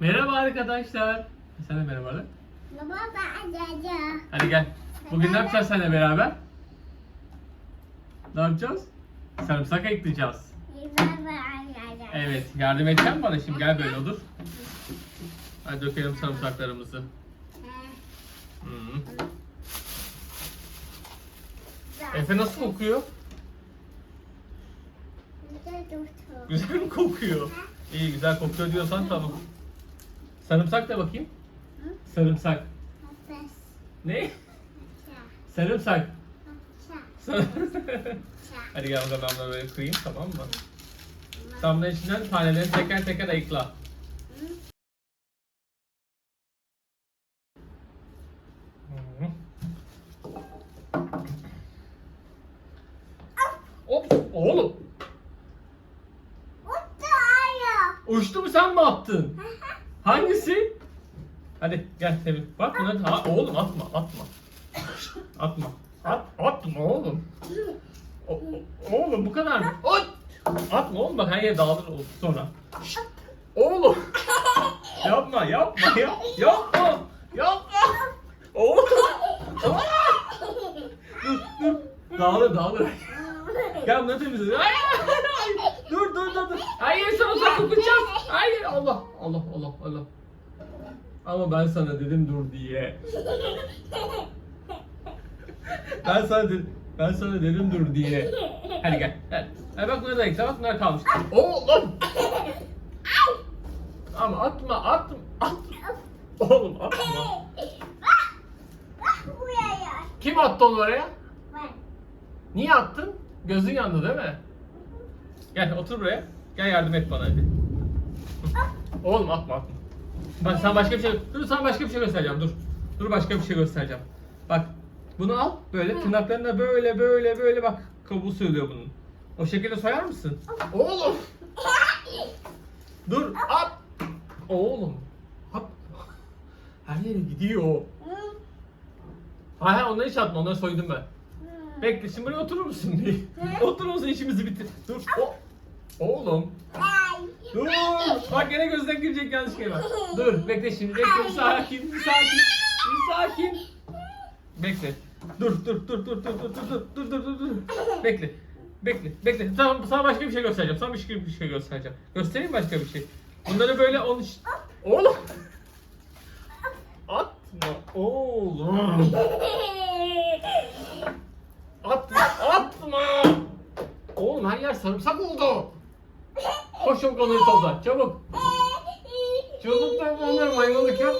Merhaba arkadaşlar. Sen de merhaba de. Baba ben Caca. Hadi gel. Bugün ne yapacağız seninle beraber? Ne yapacağız? Sarımsak ekleyeceğiz. Baba Caca. Evet. Yardım edecek misin bana şimdi? Gel böyle otur. Hadi dökelim sarımsaklarımızı. Hı. Efe nasıl kokuyor? Güzel mi kokuyor? İyi güzel kokuyor diyorsan tamam. Sarımsak da bakayım. Sarımsak. Ne? Sarımsak. Sar- Hadi gel zaman ben böyle kırayım tamam mı? Sen bunun içinden tanelerini teker teker ayıkla. Hı. Hop oğlum uçtu mu sen mi attın? Hangisi? Hadi gel Sevin. Bak buna ha, oğlum atma atma. Atma. At, atma oğlum. O- o- oğlum bu kadar mı? At! Atma oğlum bak her yer dağılır o- sonra. Oğlum. yapma yapma yap, yapma. Yapma. Oğlum. Dur dur. Dağılır dağılır. Gel bunları temizle. Dur dur dur dur. Hayır sana saklayacağız. Hayır Allah Allah Allah Allah. Ama ben sana dedim dur diye. Ben sana dedim, ben sana dedim dur diye. Hadi gel. Gel. Hadi bak bunlar da ekle. Bak bunlar kalmış. Oğlum. Ama atma atma. atma. Oğlum atma. Kim attı onu oraya? Niye attın? Gözün yandı değil mi? Gel otur buraya. Gel yardım et bana hadi. Oğlum atma atma. Bak sana başka bir şey dur sana başka bir şey göstereceğim dur. Dur başka bir şey göstereceğim. Bak bunu al böyle tırnaklarına böyle böyle böyle bak kabuğu söylüyor bunun. O şekilde soyar mısın? Oğlum. Dur at. Oğlum. At. Her yere gidiyor. Hayır hayır onları hiç atma onları soydum ben. Bekle şimdi buraya oturur musun bir? oturur musun işimizi bitir. Dur. O. Oğlum. Dur. Bak gene gözden girecek yanlış şey var. Dur bekle şimdi bekle bir sakin bir sakin. Bir sakin. Bekle. Dur dur dur dur dur dur dur dur dur dur dur. Bekle. Bekle, bekle. Tamam, sana başka bir şey göstereceğim. Sana başka bir şey göstereceğim. Göstereyim başka bir şey. Bunları böyle on... Oğlum! Atma oğlum. Atma, atma. Oğlum her yer sarımsak oldu. Koş çabuk onları topla, çabuk. Çabuk topla onları maymunluk yapma.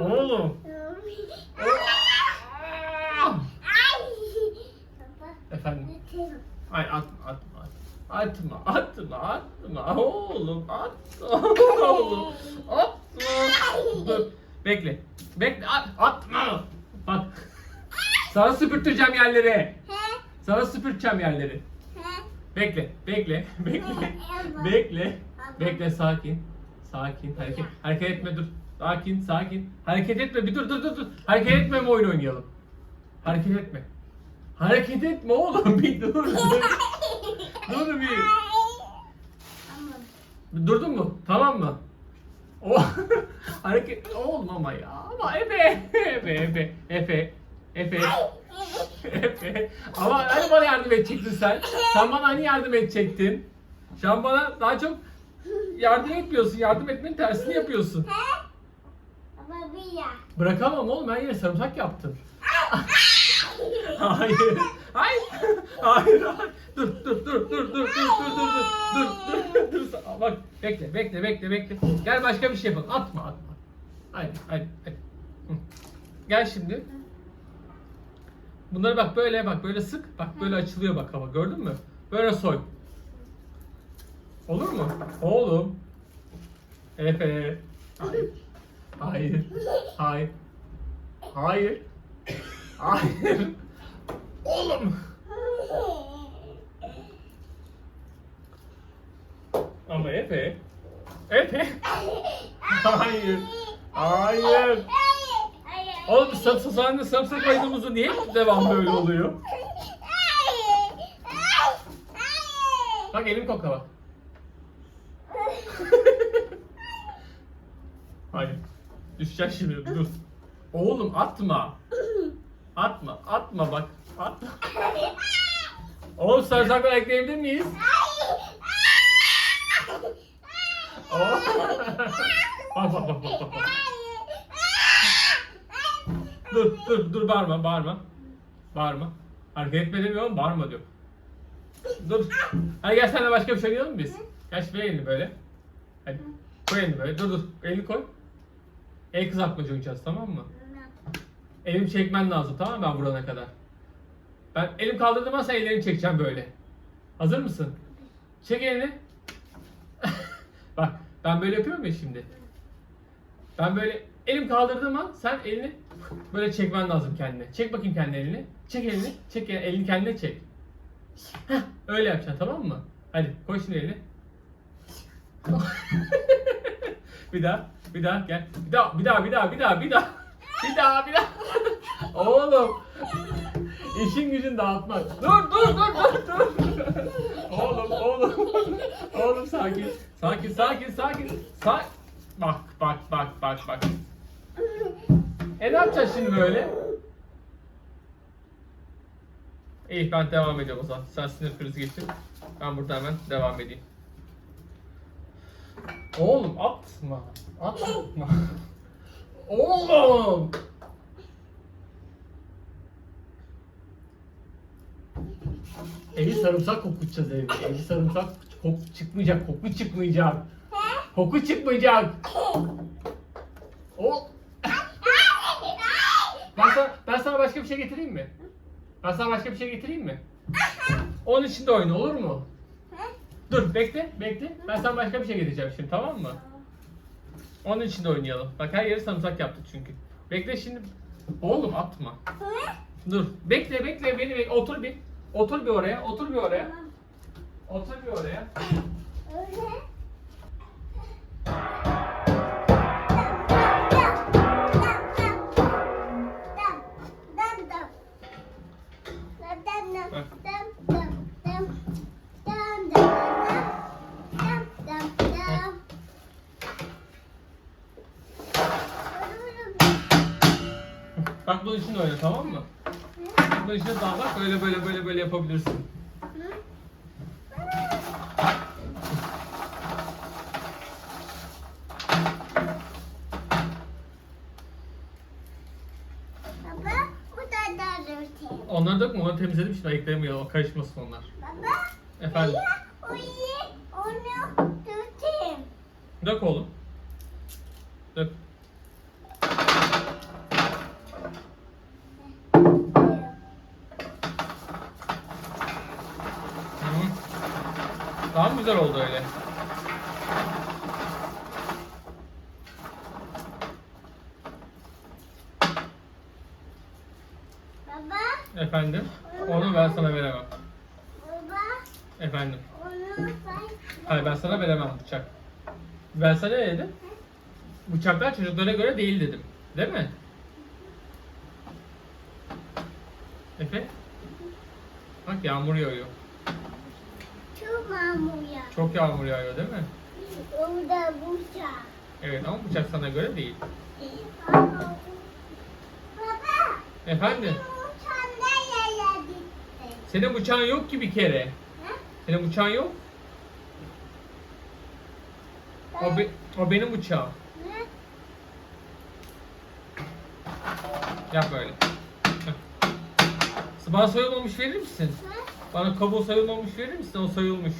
Oğlum. Efendim. Ay atma atma atma atma atma atma oğlum atma oğlum atma dur bekle bekle at, atma bak sana süpürteceğim yerleri. Sana süpürteceğim yerleri. Bekle bekle bekle. bekle bekle sakin. Sakin hareket hareket etme dur. Sakin sakin. Hareket etme bir dur dur dur dur. Hareket etme mi oyun oynayalım. Hareket etme. Hareket etme oğlum bir dur dur. Dur bir. Durdun mu? Tamam mı? O hareket oğlum ama ya. Ama Efe, Efe, Efe, Efe, Efe, Efe. Ama hani bana yardım edecektin sen? Sen bana hani yardım edecektin? Şu an bana daha çok yardım etmiyorsun. Yardım etmenin tersini yapıyorsun. Bırakamam oğlum ben yine sarımsak yaptım. hayır. Hayır. Hayır. hayır. Dur dur dur dur dur dur dur dur dur dur dur dur bak bekle bekle bekle bekle gel başka bir şey yapalım atma atma hadi hadi hadi Hı. gel şimdi bunları bak böyle bak böyle sık bak böyle açılıyor bak hava gördün mü? Böyle soy. Olur mu? Oğlum. Efe. Hayır. Hayır. Hayır. Hayır. Hayır. Oğlum. Ama Efe. Efe. Hayır. Hayır. Oğlum sarımsak sarımsak ayırdığımızda niye devam böyle oluyor? Bak elim kokla bak. Hadi. Düşecek şimdi dur. Oğlum atma. Atma, atma bak. Atma. Oğlum sarımsakla ekleyebilir miyiz? Oo. bak bak bak bak bak. Dur dur dur bağırma bağırma. Bağırma. Hareket etme demiyorum bağırma diyor. Dur. Hadi gel senle başka bir şey oynayalım biz? Gel ver elini böyle. Hadi. Koy elini böyle. Dur dur. Elini koy. El kızartmacı oynayacağız tamam mı? Elimi çekmen lazım tamam mı ben vurana kadar? Ben elim kaldırdığım an sen ellerini çekeceğim böyle. Hazır mısın? Çek elini. Bak ben böyle yapıyorum ya şimdi. Ben böyle elim kaldırdığım an sen elini böyle çekmen lazım kendine. Çek bakayım kendi elini. Çek elini. Çek el- elini kendine çek. Heh, öyle yapacaksın tamam mı? Hadi koy şimdi elini. bir daha, bir daha gel. Bir daha, bir daha, bir daha, bir daha, bir daha. Bir daha, bir daha. Oğlum. İşin gücün dağıtmak. Dur, dur, dur, dur, dur. Oğlum, oğlum. Oğlum sakin. Sakin, sakin, sakin. Sa bak, bak, bak, bak, bak. E ne yapacağız şimdi böyle? İyi ben devam ediyorum o zaman. Sen sinir krizi geçir. Ben burada hemen devam edeyim. Oğlum atma. Atma. Oğlum. Evi sarımsak kokutacağız. Evi sarımsak koku çıkmayacak, koku çıkmayacak. Koku çıkmayacak. O. Ben sana, ben sana başka bir şey getireyim mi? Ben sana başka bir şey getireyim mi? Onun için de oyna olur mu? Dur bekle bekle. Ben sana başka bir şey getireceğim şimdi tamam mı? Onun için de oynayalım. Bak her yeri sarımsak yaptık çünkü. Bekle şimdi. Oğlum atma. Dur. Bekle bekle beni bekle. Otur bir. Otur bir oraya. Otur bir oraya. Otur bir oraya. De oyna tamam mı? Bunun için de daha bak böyle böyle böyle böyle yapabilirsin. Baba, bu da da dörteyim. Onları dökme onları temizledim şimdi ayıklayamayalım karışmasın onlar. Baba, Efendim? o iyi onu dörteyim? Dök oğlum. Dök. Daha mı güzel oldu öyle? Baba, Efendim? Onu ben sana veremem. baba, Efendim? onu sen... Hayır ben sana veremem bıçak. Ben sana ne dedim? Bıçaklar çocuklara göre değil dedim. Değil mi? Efe? Bak yağmur yağıyor. Çok mamur ya. Çok yağmur yağıyor değil mi? Orada bıçak. Evet ama bıçak sana göre değil. Baba, Efendim? uçan nereye gitti? Senin bıçağın yok ki bir kere. Ha? Senin bıçağın yok. O, be- o benim bıçağım. Ha? Yap böyle. Heh. Bana soyulmamış verir misin? Ha? Bana kabuğu soyulmamış verir misin? O soyulmuş.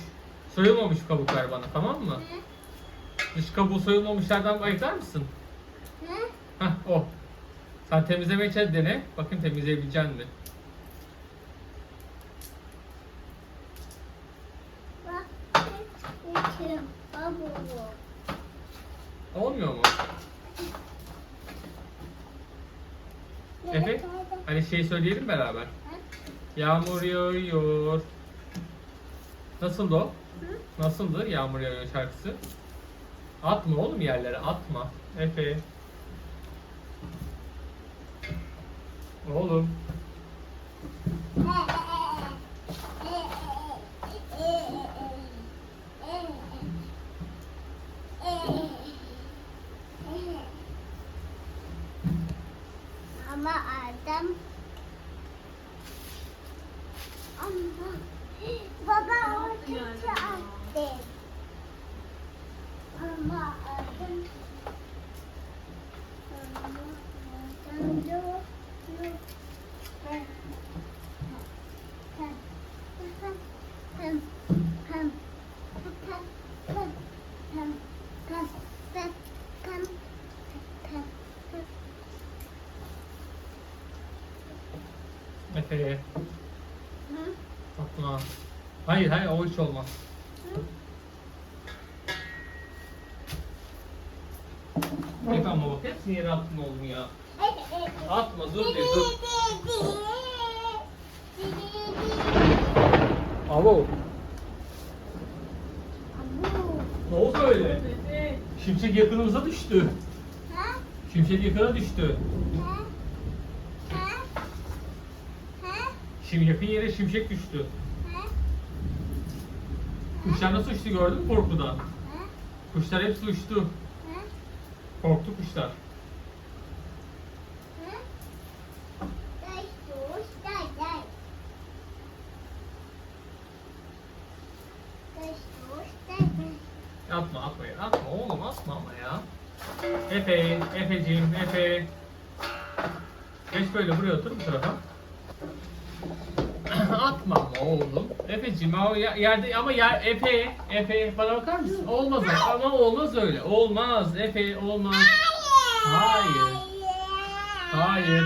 Soyulmamış kabuk ver bana tamam mı? Dış kabuğu soyulmamışlardan ayıklar mısın? Ha? Hah o. Sen temizlemeye çalış dene. Bakın temizleyebilecek mi? Olmuyor mu? Efe? Hani şey söyleyelim beraber. Yağmur yağıyor. Nasıldı o? Hı? Nasıldı Yağmur yağıyor şarkısı? Atma oğlum yerlere atma. Efe. Oğlum. Ama adam 엄마. 봐봐, 어떻게 안 돼. 엄마, 어떤 Okay. Hayır hayır o hiç olmaz. Efe ama bak hepsini yere attın oğlum ya. Atma dur bir dur. Alo. Ne oldu öyle? Şimşek yakınımıza düştü. Şimşek yakına düştü. Şimdi yakın yere şimşek düştü. Kuşlar nasıl uçtu gördün mü korkudan? Kuşlar hepsi uçtu. Korktu kuşlar. Atma atma ya. Atma oğlum atma ama ya. Efe, Efeciğim, Efe. Geç böyle buraya otur bu tarafa. atma ama oğlum. Efeciğim o ya- yerde ama ya Efe, Efe bana bakar mısın? Olmaz ama olmaz öyle. Olmaz Efe olmaz. Hayır. Hayır.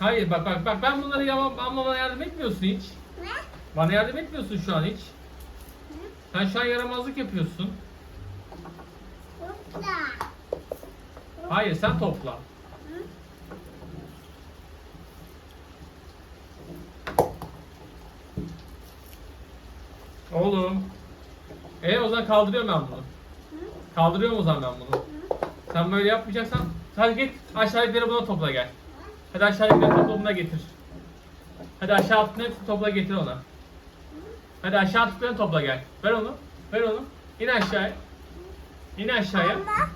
Hayır bak bak bak ben bunları yapamam ama bana yardım etmiyorsun hiç. Bana yardım etmiyorsun şu an hiç. Sen şu an yaramazlık yapıyorsun. Hayır sen topla. Oğlum. E o zaman kaldırıyorum ben bunu. Kaldırıyorum o zaman ben bunu. Sen böyle yapmayacaksan hadi git aşağıdakileri buna topla gel. Hadi aşağıdakileri topla buna getir. Hadi aşağı attıklarını topla getir ona. Hadi aşağı attıklarını topla gel. Ver onu. Ver onu. İn aşağıya. İn aşağıya. Baba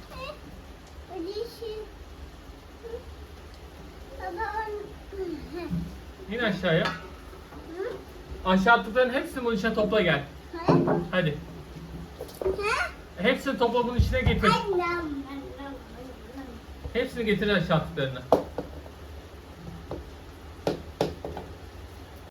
İn aşağıya. Aşağı attıklarının hepsini bunun içine topla gel. Hadi. Hepsini topla bunun içine getir. Hepsini getir aşağı attıklarını.